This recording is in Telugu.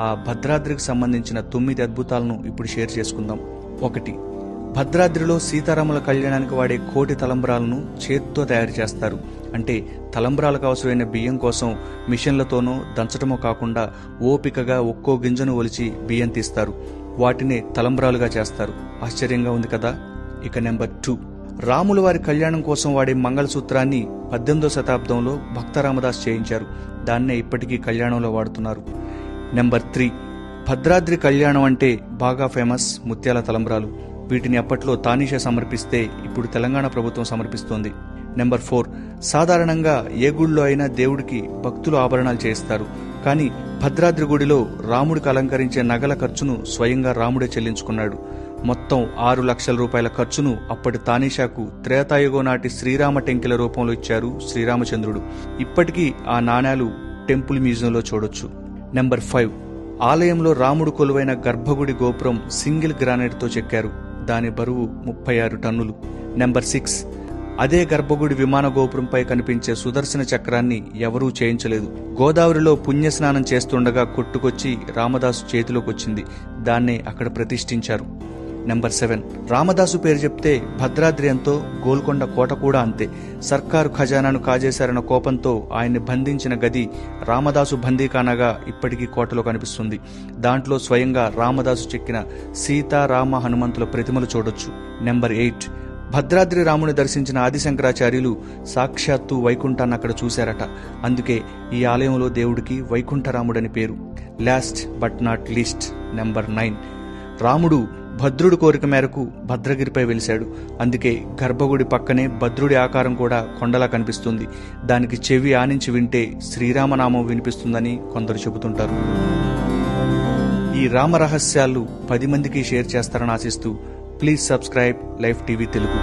ఆ భద్రాద్రికి సంబంధించిన తొమ్మిది అద్భుతాలను ఇప్పుడు షేర్ చేసుకుందాం. ఒకటి భద్రాద్రిలో సీతారాముల కళ్యాణానికి వాడే కోటి తలంబ్రాలను చేత్తో తయారు చేస్తారు. అంటే తలంబ్రాలకు అవసరమైన బియ్యం కోసం మిషన్లతోనో దంచటమో కాకుండా ఓపికగా ఒక్కో గింజను ఒలిచి బియ్యం తీస్తారు. వాటిని తలంబ్రాలుగా చేస్తారు. ఆశ్చర్యంగా ఉంది కదా? ఇక నెంబర్ టూ రాముల వారి కళ్యాణం కోసం వాడే మంగళసూత్రాన్ని పద్దెనిమిదో శతాబ్దంలో భక్త రామదాస్ చేయించారు. దాన్నే ఇప్పటికీ కళ్యాణంలో వాడుతున్నారు. Number three. భద్రాద్రి కళ్యాణం అంటే బాగా ఫేమస్ ముత్యాల తలంబ్రాలు. వీటిని అప్పట్లో తానీషా సమర్పిస్తే ఇప్పుడు తెలంగాణ ప్రభుత్వం సమర్పిస్తోంది. Number four. సాధారణంగా ఏ గుడిలో అయినా దేవుడికి భక్తులు ఆభరణాలు చేయిస్తారు కానీ భద్రాద్రి గుడిలో రాముడికి అలంకరించే నగల ఖర్చును స్వయంగా రాముడే చెల్లించుకున్నాడు. మొత్తం ఆరు లక్షల రూపాయల ఖర్చును అప్పటి తానీషాకు త్రేతాయుగం నాటి శ్రీరామ టెంకిల రూపంలో ఇచ్చారు శ్రీరామచంద్రుడు. ఇప్పటికీ ఆ నాణేలు టెంపుల్ మ్యూజియంలో చూడొచ్చు. Number five. ఆలయంలో రాముడు కొలువైన గర్భగుడి గోపురం సింగిల్ గ్రానైట్తో చెక్కారు. దాని బరువు ముప్పై ఆరు టన్నులు. Number six. అదే గర్భగుడి విమాన గోపురంపై కనిపించే సుదర్శన చక్రాన్ని ఎవరూ చేయించలేదు. గోదావరిలో పుణ్యస్నానం చేస్తుండగా కొట్టుకొచ్చి రామదాసు చేతిలోకొచ్చింది. దాన్నే అక్కడ ప్రతిష్ఠించారు. నెంబర్ సెవెన్ రామదాసు పేరు చెప్తే భద్రాద్రి ఎంతో గోల్కొండ కోట కూడా అంతే. సర్కారు ఖజానాను కాజేశారన్న కోపంతో ఆయన్ని బంధించిన గది రామదాసు బందీఖానాగా ఇప్పటికీ కోటలో కనిపిస్తుంది. దాంట్లో స్వయంగా రామదాసు చెక్కిన సీతారామ హనుమంతుల ప్రతిమలు చూడొచ్చు. నెంబర్ ఎయిట్ భద్రాద్రి రాముని దర్శించిన ఆదిశంకరాచార్యులు సాక్షాత్తు వైకుంఠాన్ని అక్కడ చూశారట. అందుకే ఈ ఆలయంలో దేవుడికి వైకుంఠరాముడని పేరు. Last but not least number nine రాముడు భద్రుడి కోరిక మేరకు భద్రగిరిపై వెలిశాడు. అందుకే గర్భగుడి పక్కనే భద్రుడి ఆకారం కూడా కొండలా కనిపిస్తుంది. దానికి చెవి ఆనించి వింటే శ్రీరామనామం వినిపిస్తుందని కొందరు చెబుతుంటారు. ఈ రామ రహస్యాలు పది మందికి షేర్ చేస్తారని ఆశిస్తూ please subscribe life TV Telugu.